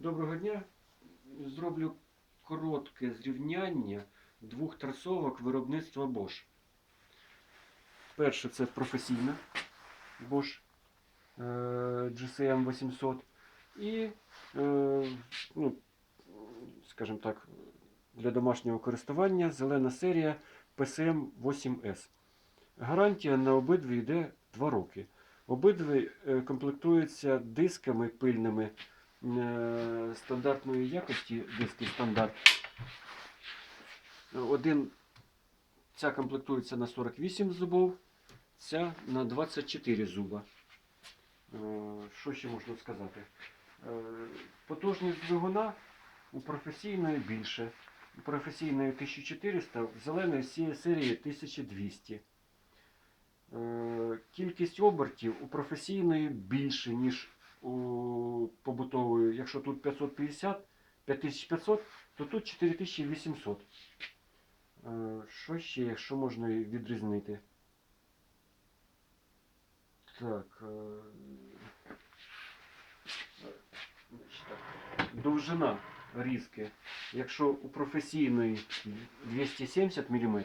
Доброго дня. Зроблю коротке зрівняння двох трасовок виробництва Bosch. Перше це професійна Bosch е, GCM 800 і, е, ну, скажімо так, для домашнього користування зелена серія PSM 8S. Гарантія на обидві йде 2 роки. Обидві е, комплектуються дисками пильними стандартної якості, диски стандарт. Один, ця комплектується на 48 зубов, ця на 24 зуба. Е, Що ще можна сказати? Е, Потужність двигуна у професійної більше. У професійної 1400, в зеленої серії 1200. Е, Кількість обертів у професійної більше, ніж у побутової. Якщо тут 550, 5500, то тут 4800. Е, Що ще, якщо можна відрізнити? Так. е. Довжина різки. Якщо у професійної 270 мм,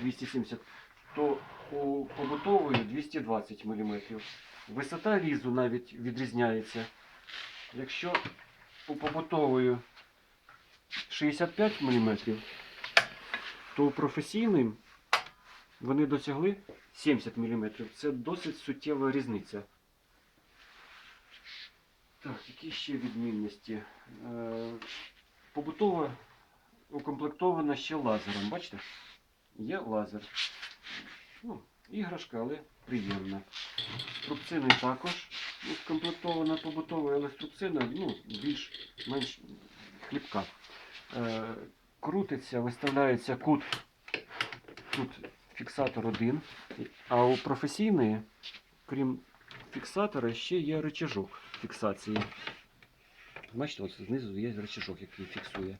270, то у побутової 220 мм. Висота різу навіть відрізняється. Якщо у побутової 65 мм, то у професійної вони досягли 70 мм. Це досить суттєва різниця. Так, які ще відмінності? Е, Побутова укомплектована ще лазером. Бачите? Є лазер. Ну, іграшка, але приємна. Струбциною також укомплектована побутовою, але струбцина ну, більш-менш хлібка. Е, крутиться, виставляється кут. Тут фіксатор один. А у професійної, крім фіксатора, ще є рычажок фіксації. Бачите, от знизу є рычажок, який фіксує.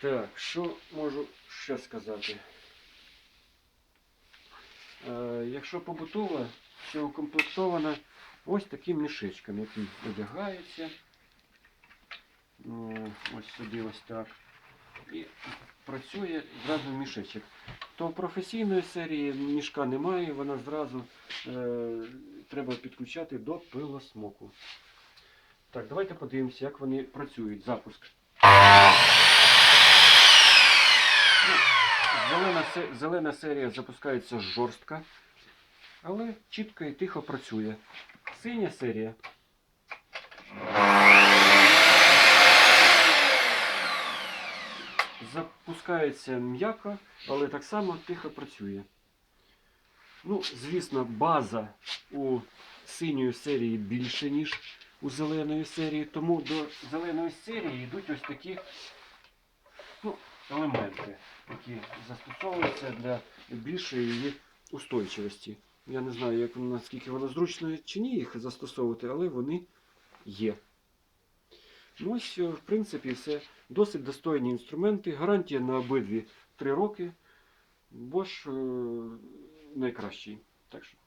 Так, що можу ще сказати? Е, якщо побутова, то укомплектована ось таким мішечком, який одягається. Ну, ось сюди ось так. І працює зразу мішечок. То професійної серії мішка немає, вона зразу е, треба підключати до пилосмоку. Так, давайте подивимося, як вони працюють. Запуск. Ну, Зелена, зелена серія запускається жорстко, але чітко і тихо працює. Синя серія. Запускається м'яко, але так само тихо працює. Ну, звісно, база у синьої серії більше, ніж у зеленої серії, тому до зеленої серії йдуть ось такі ну, елементи, які застосовуються для більшої її устойчивості. Я не знаю, як наскільки воно зручно чи ні їх застосовувати, але вони є. Ну ось, е, в принципі, все. Досить достойні інструменти. Гарантія на обидві 3 роки. Bosch е, найкращий. Так що